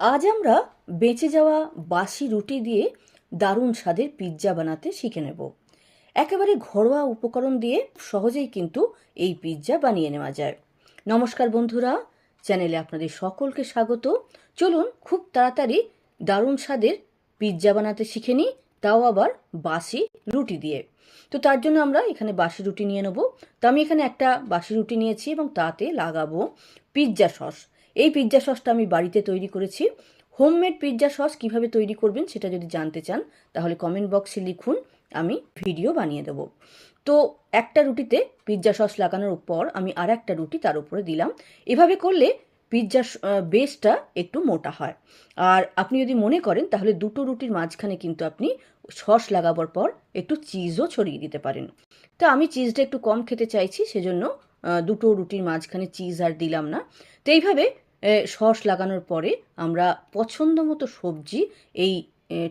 আজ আমরা বেঁচে যাওয়া বাসি রুটি দিয়ে দারুণ স্বাদের পিৎজা বানাতে শিখে নেব। একেবারে ঘরোয়া উপকরণ দিয়ে সহজেই কিন্তু এই পিৎজা বানিয়ে নেওয়া যায়। নমস্কার বন্ধুরা, চ্যানেলে আপনাদের সকলকে স্বাগত। চলুন খুব তাড়াতাড়ি দারুণ স্বাদের পিৎজা বানাতে শিখে নিই, তাও আবার বাসি রুটি দিয়ে। তো তার জন্য আমরা এখানে বাসি রুটি নিয়ে নেব। তো আমি এখানে একটা বাসি রুটি নিয়েছি এবং তাতে লাগাবো পিৎজা সস। এই পিৎজা সসটা আমি বাড়িতে তৈরি করেছি। হোমমেড পিৎজা সস কীভাবে তৈরি করবেন সেটা যদি জানতে চান, তাহলে কমেন্ট বক্সে লিখুন, আমি ভিডিও বানিয়ে দেবো। তো একটা রুটিতে পিৎজা সস লাগানোর পর আমি আর একটা রুটি তার উপরে দিলাম। এভাবে করলে পিৎজা বেসটা একটু মোটা হয়। আর আপনি যদি মনে করেন, তাহলে দুটো রুটির মাঝখানে কিন্তু আপনি সস লাগাবার পর একটু চিজও ছড়িয়ে দিতে পারেন। তো আমি চিজটা একটু কম খেতে চাইছি, সেজন্য দুটো রুটির মাঝখানে চিজ আর দিলাম না। তো এইভাবে সস লাগানোর পরে আমরা পছন্দ মতো সবজি এই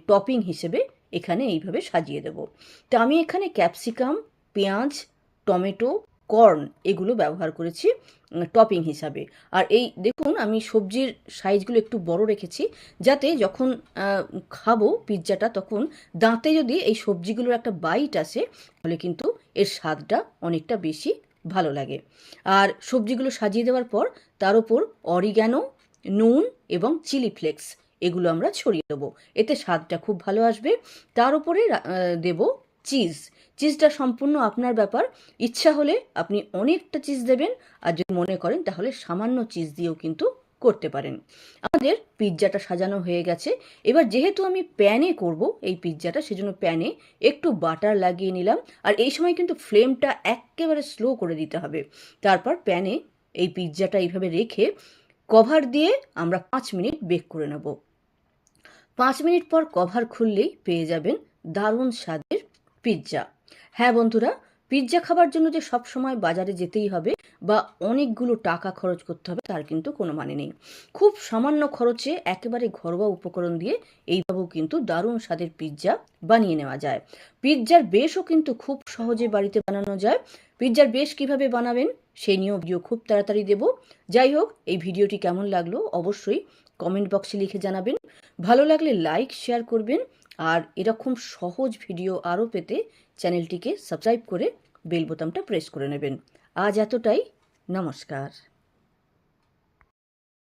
টপিং হিসেবে এখানে এইভাবে সাজিয়ে দেব। তো আমি এখানে ক্যাপসিকাম, পেঁয়াজ, টমেটো, কর্ন এগুলো ব্যবহার করেছি টপিং হিসাবে। আর এই দেখুন, আমি সবজির সাইজগুলো একটু বড় রেখেছি, যাতে যখন খাব পিৎজাটা, তখন দাঁতে যদি এই সবজিগুলোর একটা বাইট আসে, তাহলে কিন্তু এর স্বাদটা অনেকটা বেশি ভালো লাগে। আর সবজিগুলো সাজিয়ে দেওয়ার পর তার ওপর অরিগ্যানো নুন এবং চিলি ফ্লেক্স এগুলো আমরা ছড়িয়ে দেবো। এতে স্বাদটা খুব ভালো আসবে। তার উপরে দেব চিজ। চিজটা সম্পূর্ণ আপনার ব্যাপার। ইচ্ছা হলে আপনি অনেকটা চিজ দেবেন। আর যদি মনে করেন তাহলে সামান্য চিজ দিয়েও কিন্তু করতে পারেন। আমাদের পিৎজাটা সাজানো হয়ে গেছে। এবার যেহেতু আমি প্যানে করব এই পিৎজাটা সেজন্য প্যানে একটু বাটার লাগিয়ে নিলাম। আর এই সময় কিন্তু ফ্লেমটা একেবারে স্লো করে দিতে হবে। তারপর প্যানে এই পিৎজাটা এইভাবে রেখে কভার দিয়ে আমরা পাঁচ মিনিট বেক করে নেব। পাঁচ মিনিট পর কভার খুললেই পেয়ে যাবেন দারুণ স্বাদের পিৎজা হ্যাঁ বন্ধুরা পিৎজা খাবার জন্য যে সব সময় বাজারে যেতেই হবে বা অনেকগুলো টাকা খরচ করতে হবে, তার কিন্তু কোনো মানে নেই। খুব সামান্য খরচে একেবারে ঘরোয়া উপকরণ দিয়ে এইভাবেও কিন্তু দারুণ স্বাদের পিৎজা বানিয়ে নেওয়া যায়। পিৎজার বেশও কিন্তু খুব সহজে বাড়িতে বানানো যায়। পিৎজার বেশ কীভাবে বানাবেন সেই নিয়েও ভিডিও খুব তাড়াতাড়ি দেব। যাই হোক, এই ভিডিওটি কেমন লাগল অবশ্যই কমেন্ট বক্সে লিখে জানাবেন। ভালো লাগলে লাইক, শেয়ার করবেন। আর এরকম সহজ ভিডিও আরও পেতে চ্যানেলটিকে সাবস্ক্রাইব করে বেল বোতামটা প্রেস করে নেবেন। আজ এতটাই। নমস্কার।